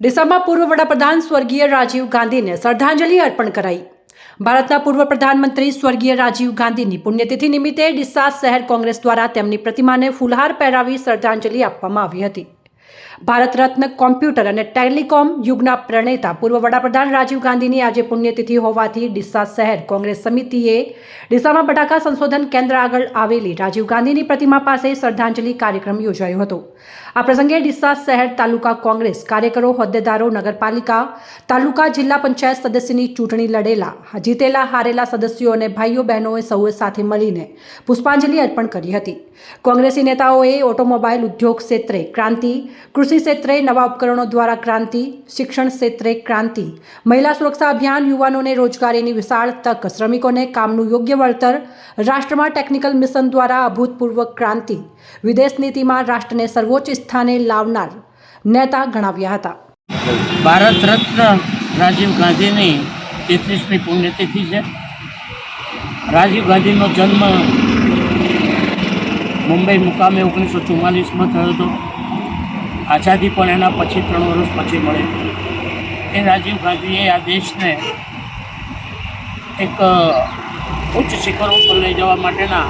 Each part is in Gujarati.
ડીસામાં પૂર્વ વડાપ્રધાન સ્વર્ગીય રાજીવ ગાંધીને શ્રદ્ધાંજલિ અર્પણ કરાઈ. ભારતના પૂર્વ પ્રધાનમંત્રી સ્વર્ગીય રાજીવ ગાંધીની પુણ્યતિથિ નિમિત્તે ડિસ્સા શહેર કોંગ્રેસ દ્વારા તેમની પ્રતિમાને ફૂલહાર પહેરાવી શ્રદ્ધાંજલિ આપવામાં આવી હતી. ભારત રત્ન કોમ્પ્યુટર અને ટેલિકોમ યુગના પ્રણેતા પૂર્વ વડાપ્રધાન રાજીવ ગાંધીની આજે પુણ્યતિથિ હોવાથી ડીસા શહેર કોંગ્રેસ સમિતિએ ડીસામાં બટાકા સંશોધન કેન્દ્ર આગળ આવેલી રાજીવ ગાંધીની પ્રતિમા પાસે શ્રદ્ધાંજલિ કાર્યક્રમ યોજાયો હતો. આ પ્રસંગે ડીસા શહેર તાલુકા કોંગ્રેસ કાર્યકરો, હોદ્દેદારો, નગરપાલિકા, તાલુકા જિલ્લા પંચાયત સદસ્યની ચૂંટણી લડેલા, જીતેલા, હારેલા સદસ્યો અને ભાઈઓ બહેનોએ સૌએ સાથે મળીને પુષ્પાંજલિ અર્પણ કરી હતી. કોંગ્રેસી નેતાઓએ ઓટોમોબાઈલ ઉદ્યોગ ક્ષેત્રે ક્રાંતિ કૃષિ ક્ષેત્રે નવા ઉપકરણો દ્વારા ક્રાંતિ, શિક્ષણ ક્ષેત્રે ક્રાંતિ, મહિલા સુરક્ષા અભિયાન યુવાનોને રોજગારીની વિશાળ તક, શ્રમિકોને કામનું યોગ્ય વળતર, રાષ્ટ્રમાં ટેકનિકલ મિશન દ્વારા અભૂતપૂર્વ ક્રાંતિ, વિદેશ નીતિમાં રાષ્ટ્રને સર્વોચ્ચ સ્થાને લાવનાર નેતા ગણાવ્યા હતા. ભારત રત્ન રાજીવ ગાંધીની તેત્રીસમી પુણ્યતિથિ છે. રાજીવ ગાંધીનો જન્મ મુંબઈ મુકામે ઓગણીસો ચુમ્માલીસમાં થયો હતો. આઝાદી પણ એના પછી ત્રણ વર્ષ પછી મળી. એ રાજીવ ગાંધીએ આ દેશને એક ઉચ્ચ શિખરો પર લઈ જવા માટેના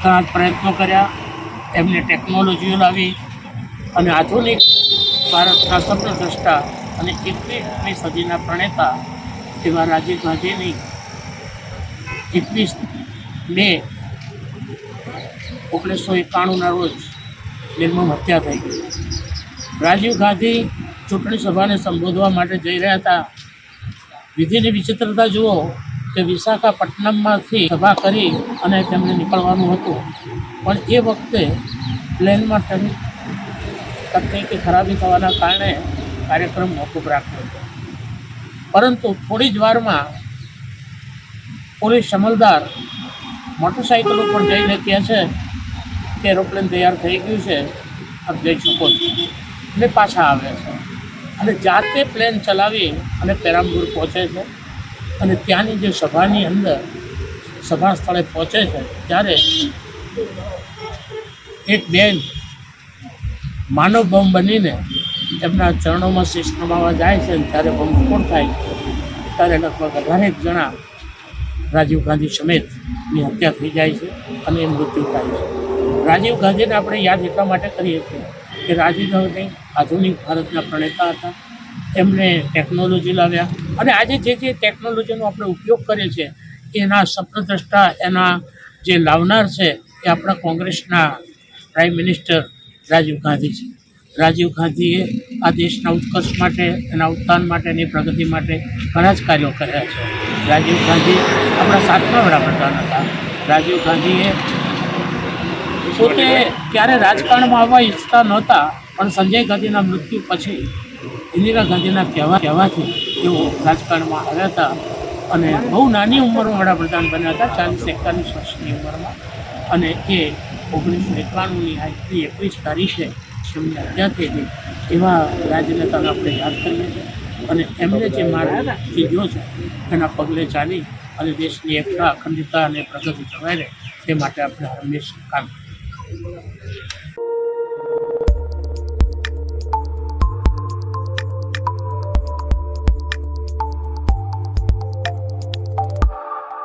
ઘણા પ્રયત્નો કર્યા. એમને ટેકનોલોજીઓ લાવી અને આધુનિક ભારતના સપ્રદ્રષ્ટા અને એકવીસમી સદીના પ્રણેતા એવા રાજીવ ગાંધીની એકવીસ મે ઓગણીસો એકાણુંના રોજ નિર્મમ હત્યા થઈ ગઈ. રાજીવ ગાંધી ચૂંટણી સભાને સંબોધવા માટે જઈ રહ્યા હતા. વિધિની વિચિત્રતા જુઓ કે વિશાખાપટ્ટનમમાંથી સભા કરી અને તેમને નીકળવાનું હતું. પણ એ વખતે પ્લેનમાં તકનીકી ખરાબી થવાના કારણે કાર્યક્રમ મોકૂફ રાખ્યો હતો. પરંતુ થોડી જ વારમાં પોલીસ અમલદાર મોટરસાઇકલ ઉપર જઈને કહે છે કે એરોપ્લેન તૈયાર થઈ ગયું છે, આપ જઈ શકો અને પાછા આવે છે. અને જાતે પ્લેન ચલાવી અને પેરામ્બુર પહોંચે છે. અને ત્યાંની જે સભાની અંદર, સભા સ્થળે પહોંચે છે, ત્યારે એક બેન માનવ બમ બનીને એમના ચરણોમાં શીશ નમાવા જાય છે. ત્યારે બમ વિસ્ફોટ થાય છે. ત્યારે લગભગ અઢારેક જણા રાજીવ ગાંધી સમેતની હત્યા થઈ જાય છે અને એ મૃત્યુ થાય છે. રાજીવ ગાંધીને આપણે યાદ એટલા માટે કરીએ છીએ કે રાજીવ ગાંધી આધુનિક ભારતના પ્રણેતા હતા. એમણે ટેકનોલોજી લાવ્યા અને આજે જે જે ટેકનોલોજીનો આપણે ઉપયોગ કરીએ છીએ, એના સપ્રદ્રષ્ટા, એના જે લાવનાર છે એ આપણા કોંગ્રેસના પ્રાઇમ મિનિસ્ટર રાજીવ ગાંધી છે. રાજીવ ગાંધીએ આ દેશના ઉત્કર્ષ માટે, એના ઉત્થાન માટે એની પ્રગતિ માટે ઘણા જ કાર્યો કર્યા છે. રાજીવ ગાંધી આપણા સાતમા વડાપ્રધાન હતા. રાજીવ ગાંધીએ પોતે ક્યારે રાજકારણમાં આવવા ઈચ્છતા નહોતા, પણ સંજય ગાંધીના મૃત્યુ પછી ઇન્દિરા ગાંધીના કહેવા, કહેવાથી તેઓ રાજકારણમાં આવ્યા હતા અને બહુ નાની ઉંમરમાં વડાપ્રધાન બન્યા હતા, ચાલીસ એકતાલીસ વર્ષની ઉંમરમાં. અને એ ઓગણીસો એકાણુંની આજથી એકવીસ તારીખે એમની હત્યા થઈ ગઈ. એવા રાજનેતાને આપણે યાદ કરીએ છીએ. અને એમને જે માર્ગ લીધો છે. એના પગલે ચાલી અને દેશની એકતા, અખંડિતતા અને પ્રગતિ જળવાઈ રહે, તે માટે આપણે હંમેશા કામ કરીએ.